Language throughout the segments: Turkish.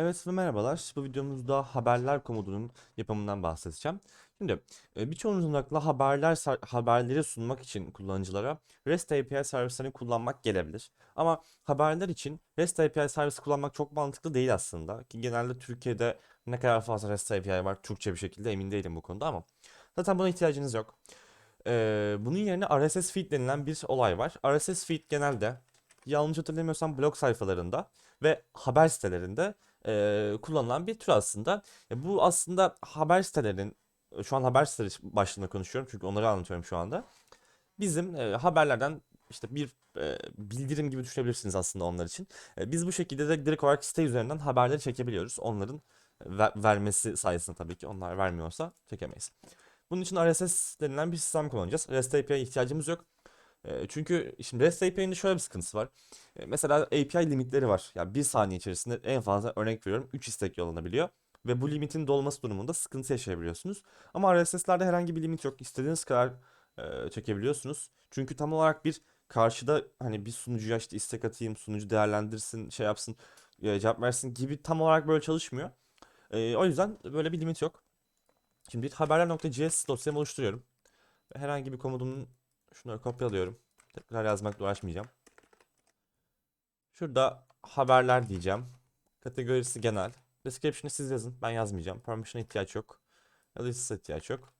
Evet ve merhabalar. Bu videomuzda haberler komodunun yapımından bahsedeceğim. Şimdi e, birçoğunuzun aklına haberler haberleri sunmak için kullanıcılara REST API servislerini kullanmak gelebilir. Ama haberler için REST API servisi kullanmak çok mantıklı değil aslında. Ki genelde Türkiye'de ne kadar fazla REST API var Türkçe bir şekilde emin değilim bu konuda ama zaten buna ihtiyacınız yok. Ee, bunun yerine RSS feed denilen bir olay var. RSS feed genelde yanlış hatırlamıyorsam blog sayfalarında ve haber sitelerinde e, kullanılan bir tür aslında. E, bu aslında haber sitelerin, şu an haber siteleri başlığında konuşuyorum çünkü onları anlatıyorum şu anda. Bizim e, haberlerden işte bir e, bildirim gibi düşünebilirsiniz aslında onlar için. E, biz bu şekilde de direkt olarak site üzerinden haberleri çekebiliyoruz. Onların ver- vermesi sayesinde tabii ki onlar vermiyorsa çekemeyiz. Bunun için RSS denilen bir sistem kullanacağız. REST API'ye ihtiyacımız yok. Çünkü şimdi REST API'nin şöyle bir sıkıntısı var. Mesela API limitleri var. Yani bir saniye içerisinde en fazla örnek veriyorum 3 istek yollanabiliyor. Ve bu limitin dolması durumunda sıkıntı yaşayabiliyorsunuz. Ama RSS'lerde herhangi bir limit yok. İstediğiniz kadar çekebiliyorsunuz. Çünkü tam olarak bir karşıda hani bir sunucuya işte istek atayım, sunucu değerlendirsin, şey yapsın, e, cevap versin gibi tam olarak böyle çalışmıyor. O yüzden böyle bir limit yok. Şimdi haberler.js dosyamı oluşturuyorum. Herhangi bir komutunun şunları kopyalıyorum. Tekrar yazmakla uğraşmayacağım. Şurada haberler diyeceğim. Kategorisi genel. Description'ı siz yazın. Ben yazmayacağım. Permission'a ihtiyaç yok. Ya da size ihtiyaç yok.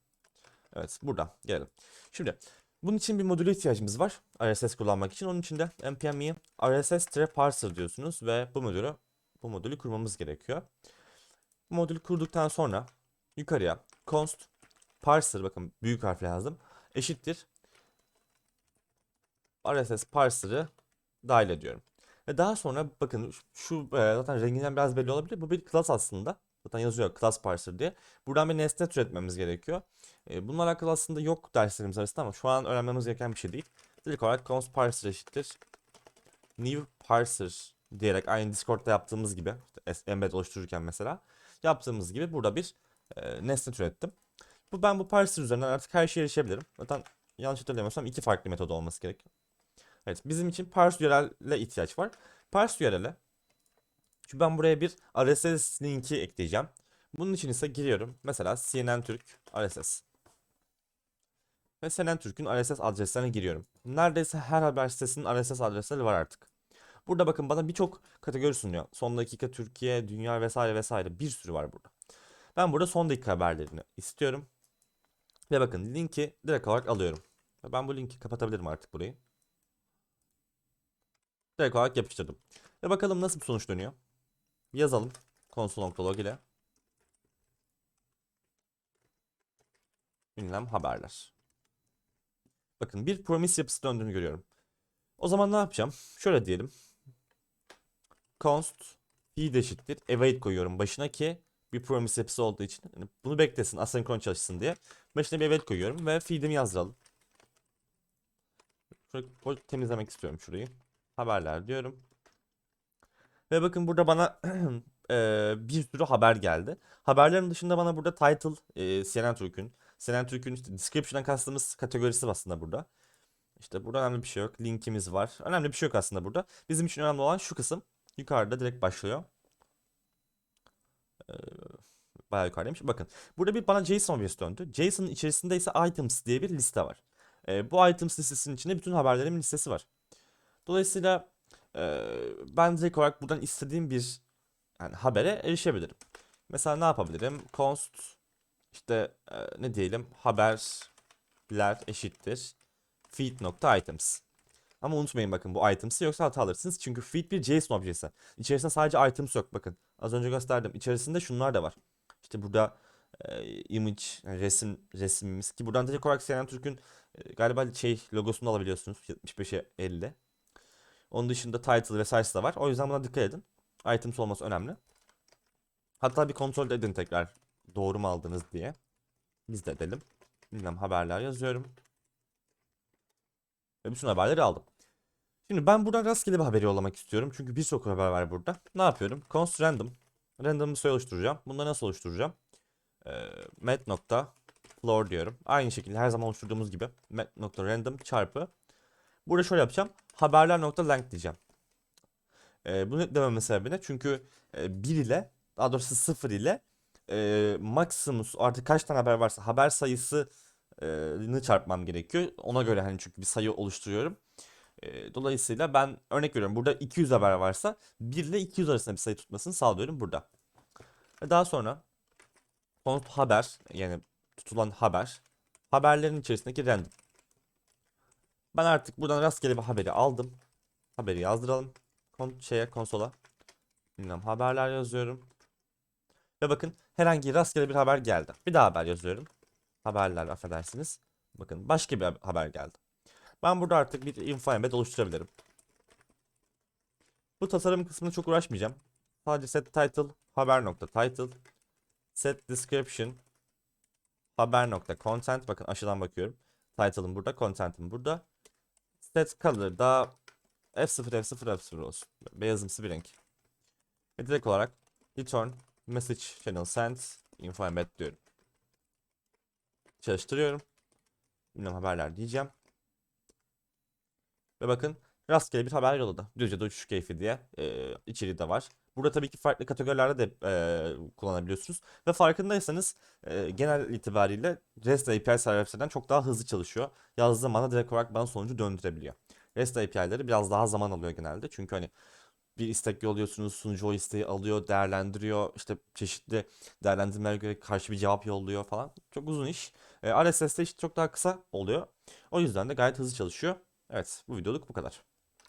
Evet burada gelelim. Şimdi bunun için bir modüle ihtiyacımız var. RSS kullanmak için. Onun için de npm rss-parser diyorsunuz ve bu modülü bu modülü kurmamız gerekiyor. Bu modülü kurduktan sonra yukarıya const parser bakın büyük harfle yazdım. Eşittir RSS parser'ı dahil ediyorum. Ve daha sonra bakın şu e, zaten renginden biraz belli olabilir. Bu bir class aslında. Zaten yazıyor class parser diye. Buradan bir nesne türetmemiz gerekiyor. E, bununla alakalı aslında yok derslerimiz arasında ama şu an öğrenmemiz gereken bir şey değil. Direkt olarak const parser eşittir. New parser diyerek aynı Discord'da yaptığımız gibi işte embed oluştururken mesela yaptığımız gibi burada bir e, nesne türettim. Bu ben bu parser üzerinden artık her şeye erişebilirim. Zaten yanlış hatırlamıyorsam iki farklı metod olması gerekiyor. Evet bizim için parse URL'e ihtiyaç var. Parse URL'e çünkü ben buraya bir RSS linki ekleyeceğim. Bunun için ise giriyorum. Mesela CNN Türk RSS. Ve CNN Türk'ün RSS adreslerine giriyorum. Neredeyse her haber sitesinin RSS adresleri var artık. Burada bakın bana birçok kategori sunuyor. Son dakika Türkiye, dünya vesaire vesaire bir sürü var burada. Ben burada son dakika haberlerini istiyorum. Ve bakın linki direkt olarak alıyorum. Ben bu linki kapatabilirim artık burayı. Direkt olarak yapıştırdım. Ve bakalım nasıl bir sonuç dönüyor. Yazalım. Console.log ile. Ünlem haberler. Bakın bir promise yapısı döndüğünü görüyorum. O zaman ne yapacağım? Şöyle diyelim. Const feed eşittir. Await koyuyorum başına ki bir promise yapısı olduğu için yani bunu beklesin asenkron çalışsın diye. Başına bir await koyuyorum ve feed'imi yazdıralım. Şöyle temizlemek istiyorum şurayı. Haberler diyorum. Ve bakın burada bana eee, bir sürü haber geldi. Haberlerin dışında bana burada title eee CNN Türk'ün, CNN Türk'ün işte description'dan kastımız kategorisi aslında burada. İşte burada önemli bir şey yok. Linkimiz var. Önemli bir şey yok aslında burada. Bizim için önemli olan şu kısım. Yukarıda direkt başlıyor. Eee bayağı yukarıdaymış. Bakın burada bir bana JSON objesi döndü. JSON'ın içerisinde ise items diye bir liste var. Eee, bu items listesinin içinde bütün haberlerimin listesi var. Dolayısıyla eee, ben direkt olarak buradan istediğim bir yani habere erişebilirim. Mesela ne yapabilirim? Const işte eee, ne diyelim haberler eşittir feed.items. Ama unutmayın bakın bu items'ı yoksa hata alırsınız. Çünkü feed bir JSON objesi. İçerisinde sadece items yok bakın. Az önce gösterdim. İçerisinde şunlar da var. İşte burada eee, image, yani resim resmimiz ki buradan direkt olarak CNN Türk'ün e, galiba şey logosunu alabiliyorsunuz 75'e 50. Onun dışında title ve size da var. O yüzden buna dikkat edin. Items olması önemli. Hatta bir kontrol edin tekrar doğru mu aldınız diye. Biz de edelim. Bilmem haberler yazıyorum. Ve bütün haberleri aldım. Şimdi ben buradan rastgele bir haber yollamak istiyorum. Çünkü birçok haber var burada. Ne yapıyorum? Const random. Random bir sayı oluşturacağım. Bunları nasıl oluşturacağım? Ee, met nokta floor diyorum. Aynı şekilde her zaman oluşturduğumuz gibi met nokta random çarpı. Burada şöyle yapacağım. Haberler nokta length diyeceğim. E, bunu dememin sebebi ne? Çünkü e, 1 ile daha doğrusu 0 ile e, maksimum artık kaç tane haber varsa haber sayısını çarpmam gerekiyor. Ona göre hani çünkü bir sayı oluşturuyorum. E, dolayısıyla ben örnek veriyorum. Burada 200 haber varsa 1 ile 200 arasında bir sayı tutmasını sağlıyorum burada. Ve daha sonra Const haber yani tutulan haber haberlerin içerisindeki random. Ben artık buradan rastgele bir haberi aldım. Haberi yazdıralım. Kon şeye konsola. Bilmem haberler yazıyorum. Ve bakın herhangi rastgele bir haber geldi. Bir daha haber yazıyorum. Haberler affedersiniz. Bakın başka bir haber geldi. Ben burada artık bir info embed oluşturabilirim. Bu tasarım kısmına çok uğraşmayacağım. Sadece set title haber nokta title set description haber nokta content bakın aşağıdan bakıyorum. Title'ım burada, content'im burada. Set color da F0 F0 F0 olsun. Beyazımsı bir renk. Ve direkt olarak return message channel send info embed diyorum. Çalıştırıyorum. Bilmem haberler diyeceğim. Ve bakın rastgele bir haber yolladı. Düzce'de uçuş keyfi diye e, içeriği de var. Burada tabii ki farklı kategorilerde de e, kullanabiliyorsunuz. Ve farkındaysanız e, genel itibariyle REST API servislerinden çok daha hızlı çalışıyor. Yazdığım anda direkt olarak bana sonucu döndürebiliyor. REST API'leri biraz daha zaman alıyor genelde. Çünkü hani bir istek yolluyorsunuz, sunucu o isteği alıyor, değerlendiriyor. işte çeşitli değerlendirmelere göre karşı bir cevap yolluyor falan. Çok uzun iş. E, RSS'de işte çok daha kısa oluyor. O yüzden de gayet hızlı çalışıyor. Evet, bu videoluk bu kadar.